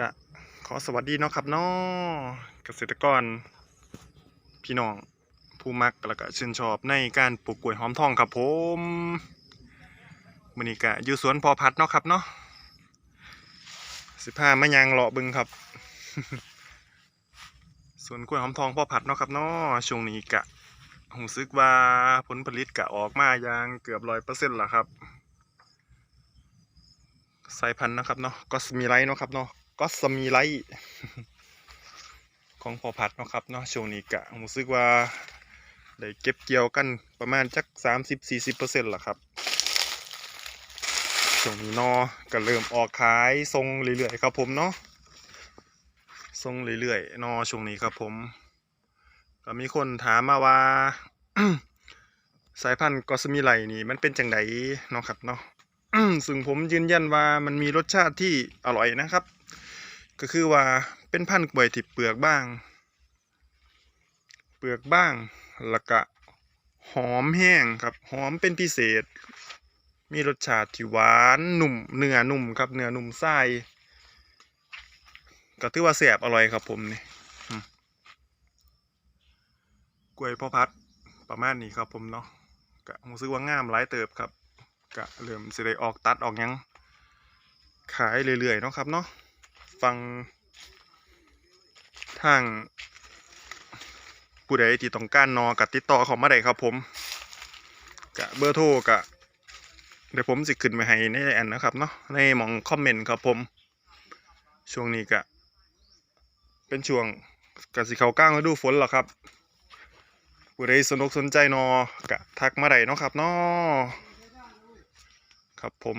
กะขอสวัสดีเนาะครับเนาะเกษตรกร พี่น้องผู้มักแล้วก็ชื่นชอบในการปลูกกล้วยหอมทองครับผมมือนี้กะอยู่สวนพอพัดเนาะครับเนาะสิพามายางเลาะเบึงครับสวนกล้วยหอมทองพอพัดเนาะครับเนาะช่วงนี้กะรู้สึกว่าผลผลิตกะออกมาอย่างเกือบร้อยเปอร์เซ็นต์ล้วครับสายพันธุ์นะครับเนาะก็มีไลท์เนาะครับเนาะ ก็มีไลท์ของพอพัดเนาะครับเนาะช่วงนี้กะรู้สึกว่าได้เก็บเกี่ยวกันประมาณจักสามสิบสี่สิบเปอร์เซ็นต์ละครับช่วงนี้เนอก็เริ่มออกขายทรงเรื่อยๆครับผมเนาะทรงเรื่อยๆเนอช่วงนี้ครับผม ก็มีคนถามมาว่า สายพันธุ์กอสมีไลนี่มันเป็นจังไดเนาะครับเนาะซึ่งผมยืนยันว่ามันมีรสชาติที่อร่อยนะครับ ก็คือว่าเป็นพันธุ์กล้วยที่เปลือกบ้าง เปลือกบ้างแล้วก็หอมแห้งครับ หอมเป็นพิเศษ มีรสชาติที่หวานหนุ่มเนื้อนุ่มครับเนื้อนุ่มไส้ก็ถือว่าแสบอร่อยครับผมนี่กล้วยพ่อพัดประมาณนี้ครับผมเนาะก็รู้สึกว่างามหลายเติบครับก็เริ่มสิได้ออกตัดออกยังขายเรื่อยๆเนาะครับเนาะ ฟังทางผู้ใดที่ต้องการนอกับติดต่อเขามาได้ครับผมกะเบอร์โทรกะเดี๋ยวผมสิขึ้นไปให้ในอันนะครับเนาะในมองคอมเมนต์ครับผม ช่วงนี้กะเป็นช่วงกะสิเขาก้างฤดูฝนหรอครับผู้ใดสนุกสนใจนอกะทักมาได้เนาะครับเนาะครับผม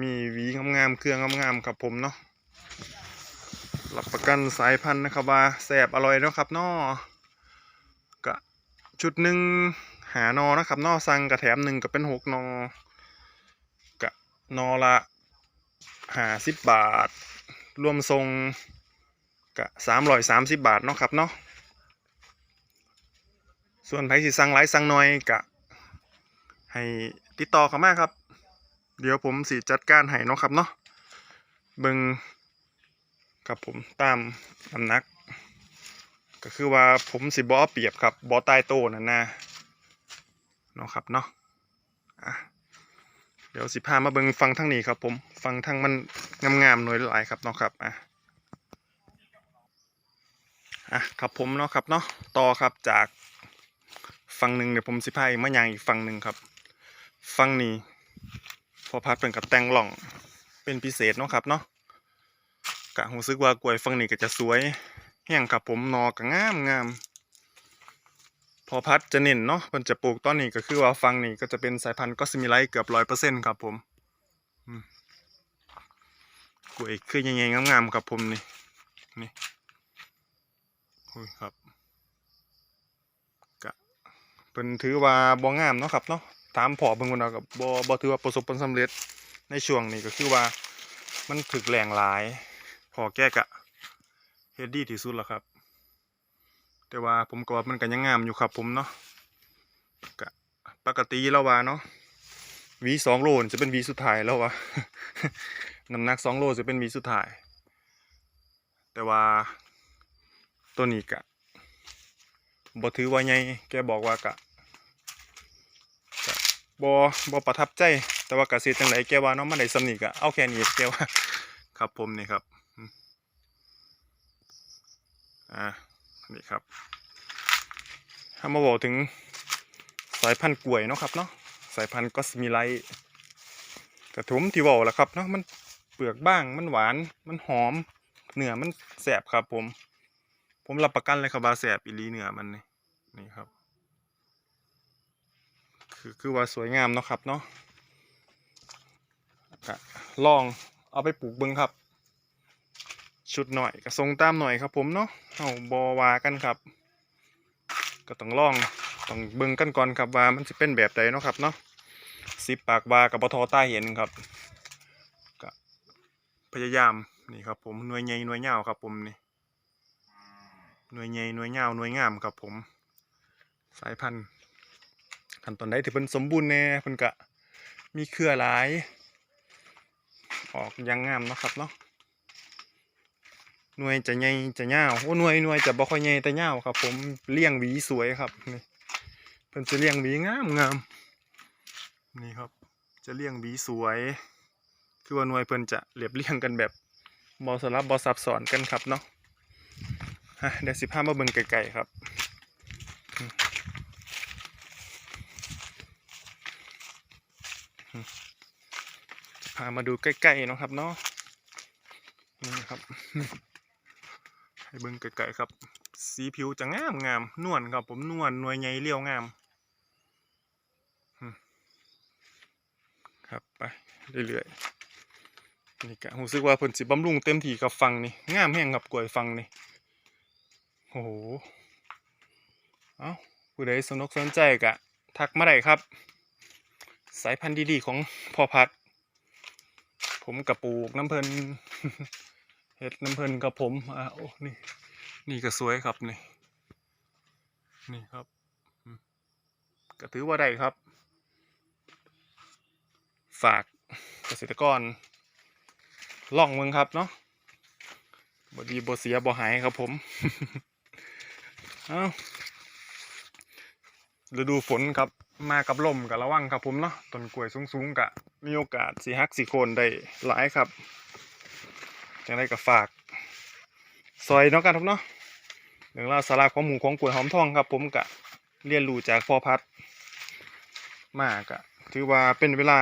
มีวีงามๆเครื่องงามๆครับผมเนาะ รับประกันสายพันธุ์นะครับว่าแซ่บอร่อยเนาะครับนาะกะชุดหนึ่งหานอนะครับนอสั่งกระแถมหนึ่งก็เป็นหกนอกะนอละหาสิบบาท รวมทรงกะสามร้อยสามสิบบาทเนาะครับเนาะส่วนไผสิสั่งหลายสั่งน้อยกะ ให้ติดต่อเขามาครับ เดี๋ยวผมสิจัดการให้เนาะครับเนาะเบิง ครับผมตามน้ำหนัก ก็คือว่าผมสิบอเปรียบครับบอตายโตนั่นนะเนาะครับเนาะอะเดี๋ยวสิพามาเบิงฟังทั้งนี้ครับผมฟังทั้งมันงามๆหน่วยหลายครับเนาะครับอะอะครับผมเนาะครับเนาะต่อครับจากฝั่งหนึ่งเดี๋ยวผมสิพาอีกมาอย่างอีกฝั่งหนึ่งครับฝั่งนี้พอพัดเป็นกับแตงหล่องเป็นพิเศษเนาะครับเนาะ กะรู้สึกว่ากล้วยฝั่งนี้ก็จะสวยแห้งครับผมนอกะงามงามพอพัดจะเน้นเนาะมันจะปลูกต้นนี้ก็คือว่าฝั่งนี้ก็จะเป็นสายพันธุ์ก็ซิมิไลเกือบร้อยเปอร์เซ็นต์ครับผมกล้วยคือยังไงงามๆครับผมนี่นี่โอ้ยครับกะเป็นถือว่าบ่งามเนาะครับเนาะตามพอเบิ่งคนเอากับบอบถือว่าประสบผลสำเร็จในช่วงนี้ก็คือว่ามันถึกแรงหลาย แก้กะเฮ็ดดีที่สุดแล้วครับ แต่ว่าผมก็ว่ามันก็ยังงามอยู่ครับผมเนาะกะปกติแล้วว่าเนาะวีสองโลนจะเป็นวีสุดท้ายแล้ววะน้ำหนักสองโลจะเป็นวีสุดท้าย แต่ว่าตัวนี้กะบ่ถือว่าใหญ่แกบอกว่ากะบอบอประทับใจ แต่ว่ากสิจังไดแกว่าเนาะมันได้สำนีกะเอาแค่นี้แกว่า ครับผมนี่ครับ อ่านี่ครับถ้ามาบอกถึงสายพันธุ์กล้วยเนาะครับเนาะสายพันธุ์ก็มีไลกระทุมที่เว่าแหละครับเนาะมันเปลือกบ้างมันหวานมันหอมเนื้อมันแสบครับผม ผมรับประกันเลยครับว่าแสบอีลีเนื้อมันนี่นี่ครับ คือคือว่าสวยงามเนาะครับเนาะลองเอาไปปลูกบิ้งครับ ชุดหน่อยก็ทรงตามหน่อยครับผมเนาะเอาบอวากันครับ ก็ต้องลองต้องเบิ้งกันก่อนครับว่ามันจะเป็นแบบใดเนาะครับเนาะสิบปากวากับบทอใต้เห็นครับก็พยายามนี่ครับผมหน่วยใหญ่หน่วยยาครับผมนี่หน่วยใหญ่หน่วยยาหน่วยงามครับผม สายพันธุ์ขั้นตอนใดที่เพิ่นสมบูรณ์แน่เพิ่นก็มีเครือหลาย ออกยังงามเนาะครับเนาะ หน่วยจะใหญ่จะยาวโอ้หน่วยหน่วยจะบ่ค่อยใหญ่แต่ยาวครับ ผมเลี้ยงหวีสวยครับนี่เพิ่นจะเลี้ยงหวีงามงามนี่ครับ จะเลี้ยงหวีสวย คือว่าหน่วยเพิ่นจะเรียบเรียงกันแบบบ่สลับบ่ซับซ้อนกันครับเนาะฮะเดี๋ยวสิพามาเบิ่งไกลๆครับพามาดูใกล้ๆเนาะครับเนาะนี่ครับ ให้เบิ่งไกลๆครับ สีผิวจะงามงามนวลครับผมนวลหน่วยใหญ่เรียวงามครับไปเรื่อยๆนี่กะรู้สึกว่าเพิ่นสิบำรุงเต็มที่กับฟังนี่งามแห้งครับกล้วยฟังนี่โอ้โหเอ้าผู้ใดสนอกสนใจกะ ทักมาได้ครับ สายพันธุ์ดีๆของพ่อพัด ผมกับปลูกน้ำเพลิน เห็ดน้ำเพลินกับผมอะโอ้นี่ นี่ก็สวยครับนี่ นี่ครับก็ถือว่าได้ครับ ฝากเกษตรกรล่องเมืองครับเนาะบดีบเสียบ่หายครับผม เอ้าฤดูฝนครับมากับลมกับระวังครับผมเนาะต้นกล้วยสูงๆกะมีโอกาสสีหักสีโคนได้หลายครับ จังได้กับฝาก ซอยเนาะกันครับเนาะเรื่องราวสาระของหมูของกล้วยหอมทองครับ ผมกะเรียนรู้จากพ่อพัด มากะถือว่าเป็นเวลา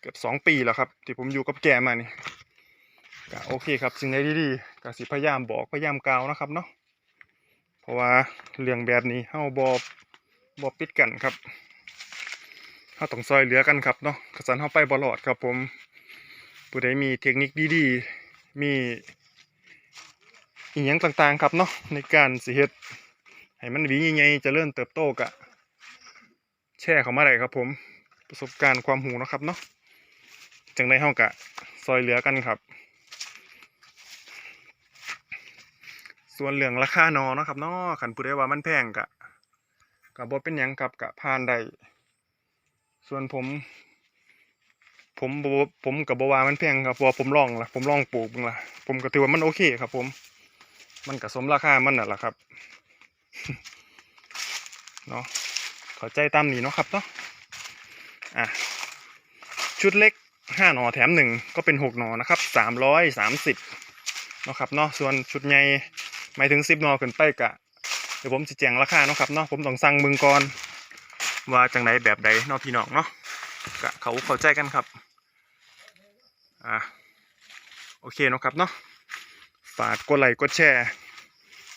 เกือบสองปีแล้วครับ ที่ผมอยู่กับแกมานี่กะโอเคครับสิ่งใดดีๆกะสิพยายามบอกพยายามกล่าวนะครับเนาะเพราะว่าเรื่องแบบนี้เฮาบอบอปิดกันครับเฮาต้องซอยเหลือกันครับเนาะกระสันเฮาไปบอลอดครับผมผู้ใดมีเทคนิคดีๆ มีอีหยังต่างๆครับเนาะในการสิเฮ็ดให้มันหวีใหญ่ๆจะเริ่มเติบโตกะ แชร์เขามาได้ครับ ผมประสบการณ์ความหูนะครับเนาะจังได้เฮากะซอยเหลือกันครับ ส่วนเรื่องราคานอนะครับเนาะขันผู้ใดว่ามันแพงกะกะบ่เป็นยังครับกะผ่านได้ส่วนผม ผมผมกับบ่ว่ามันแพงครับเพราะผมลองละผมลองปลูกเบิ่งละผมก็ถือว่ามันโอเคครับ ผม มันก็สมราคามันน่ะแหละครับเนาะข้าใจตามนี้เนาะครับเนาะอะชุดเล็กห้าหนอแถมหนึ่งก็เป็นหกหนอนะครับสามร้อยสามสิบเนาะครับเนาะส่วนชุดใหญ่หมายถึงสิบหนอขึ้นไปกะเดี๋ยวผมจะแจ้งราคาเนาะครับเนาะผมต้องสั่งมึงก่อนว่าจังไดแบบใดเนาะพี่น้องเนาะกะเขาเข้าใจกันครับ อะโอเคเนาะครับเนาะฝากกดไลค์กดแชร์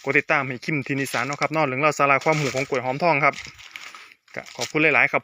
กดติดตามให้คิมทินิสานเนาะครับเนาะเรื่องเล่าสาระความหูของกล้วยหอมทองครับกะขอบคุณหลาย ๆ ครับ